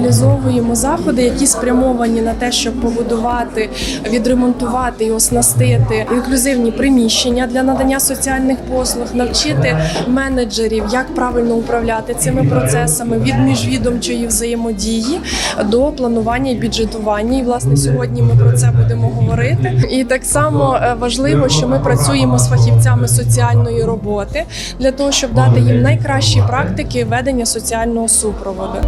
реалізовуємо заходи, які спрямовані на те, щоб побудувати, відремонтувати і оснастити інклюзивні приміщення для надання соціальних послуг, навчити менеджерів, як правильно управляти цими процесами від міжвідомчої взаємодії до планування і бюджетування. І власне сьогодні ми про це будемо говорити. І так само е, важливо, що ми працюємо з фахівцями соціальної роботи для того, щоб дати їм найкращі практики ведення соціального супроводу.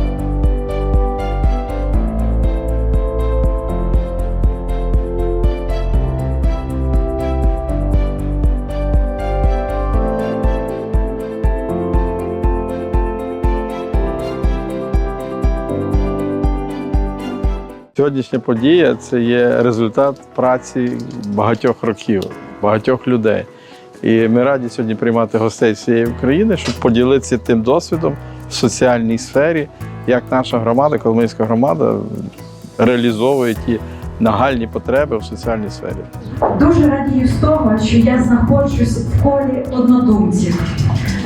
Сьогоднішня подія це є результат праці багатьох років, багатьох людей. І ми раді сьогодні приймати гостей всієї України, щоб поділитися тим досвідом в соціальній сфері, як наша громада, Коломийська громада, реалізовує ті нагальні потреби в соціальній сфері. Дуже радію з того, що я знаходжусь в колі однодумців.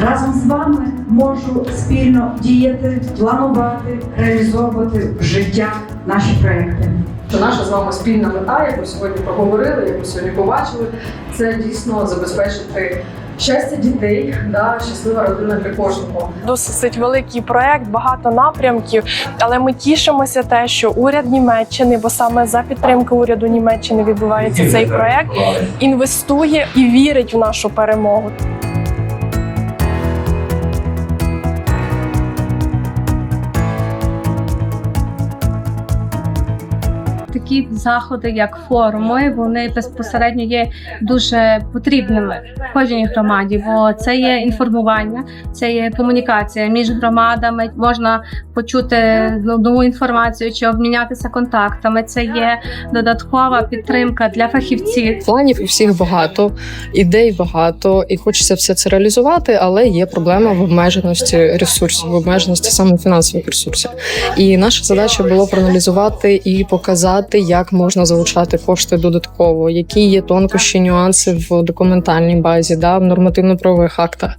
Разом з вами можу спільно діяти, планувати, реалізовувати життя наші проекти. Що наша з вами спільна мета, яку сьогодні проговорили, яку сьогодні побачили, це дійсно забезпечити щастя дітей, да, щаслива родина для кожного. Досить великий проект, багато напрямків. Але ми тішимося те, що уряд Німеччини, бо саме за підтримки уряду Німеччини відбувається цей проект, інвестує і вірить в нашу перемогу. Такі заходи, як форуми, вони безпосередньо є дуже потрібними в кожній громаді, бо це є інформування, це є комунікація між громадами. Можна почути нову інформацію чи обмінятися контактами. Це є додаткова підтримка для фахівців. Планів у всіх багато, ідей багато, і хочеться все це реалізувати, але є проблема в обмеженості ресурсів, в обмеженості саме фінансових ресурсів. І наша задача було проаналізувати і показати, як можна залучати кошти додатково, які є тонкощі, нюанси в документальній базі, да, в нормативно-правових актах.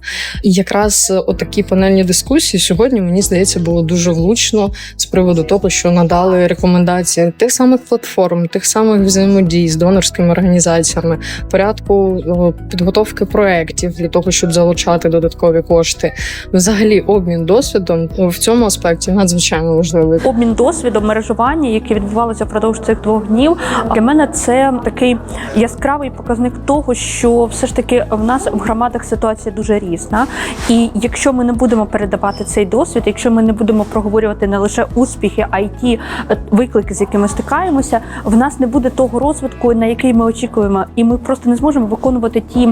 І якраз отакі панельні дискусії сьогодні мені здається було дуже влучно з приводу того, що надали рекомендації тих самих платформ, тих самих взаємодій з донорськими організаціями, порядку підготовки проєктів для того, щоб залучати додаткові кошти. Взагалі, обмін досвідом в цьому аспекті надзвичайно важливий. обмін досвідом мережування, яке відбувалося впродовж цих двох днів. Для мене це такий яскравий показник того, що все ж таки в нас в громадах ситуація дуже різна. І якщо ми не будемо передавати цей досвід, якщо ми не будемо проговорювати не лише успіхи, а й ті е, виклики, з якими стикаємося, в нас не буде того розвитку, на який ми очікуємо, і ми просто не зможемо виконувати ті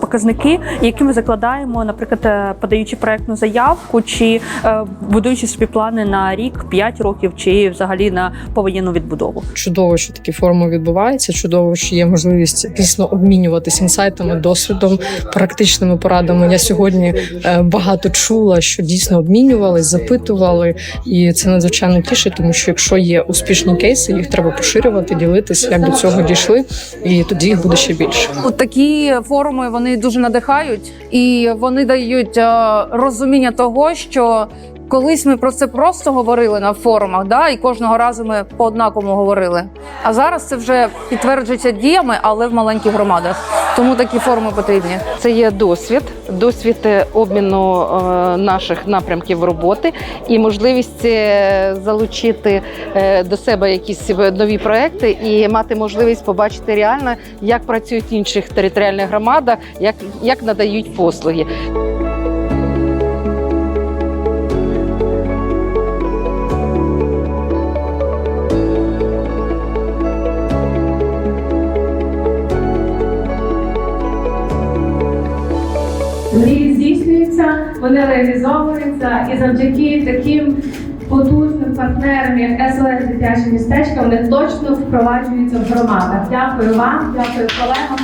показники, які ми закладаємо, наприклад, е, подаючи проектну заявку чи е, будуючи собі плани на рік, 5 років, чи взагалі на повоєнну відбудову. Чудово, що такі форуми відбуваються. Чудово, що є можливість дійсно обмінюватися інсайтами, досвідом, практичними порадами. Я сьогодні е, багато чула, що дійсно обмінювались, запитували, і це надзвичайно тішить, тому що якщо є успішні кейси, їх треба поширювати, ділитися, як до цього дійшли, і тоді їх буде ще більше. От такі форуми вони дуже надихають і вони дають е, розуміння того, що колись ми про це просто говорили на форумах, да, і кожного разу ми по однакому говорили. А зараз це вже підтверджується діями, але в маленьких громадах. Тому такі форуми потрібні. Це є досвід, досвід е, обміну е, наших напрямків роботи і можливість е, залучити до себе якісь нові проекти і мати можливість побачити реально, як працюють в інших територіальних громадах, як, як надають послуги. Мрії здійснюються, вони реалізовуються, і завдяки таким потужним партнерам, як СОС дитяче містечко, вони точно впроваджуються в громадах. Дякую вам, дякую колегам.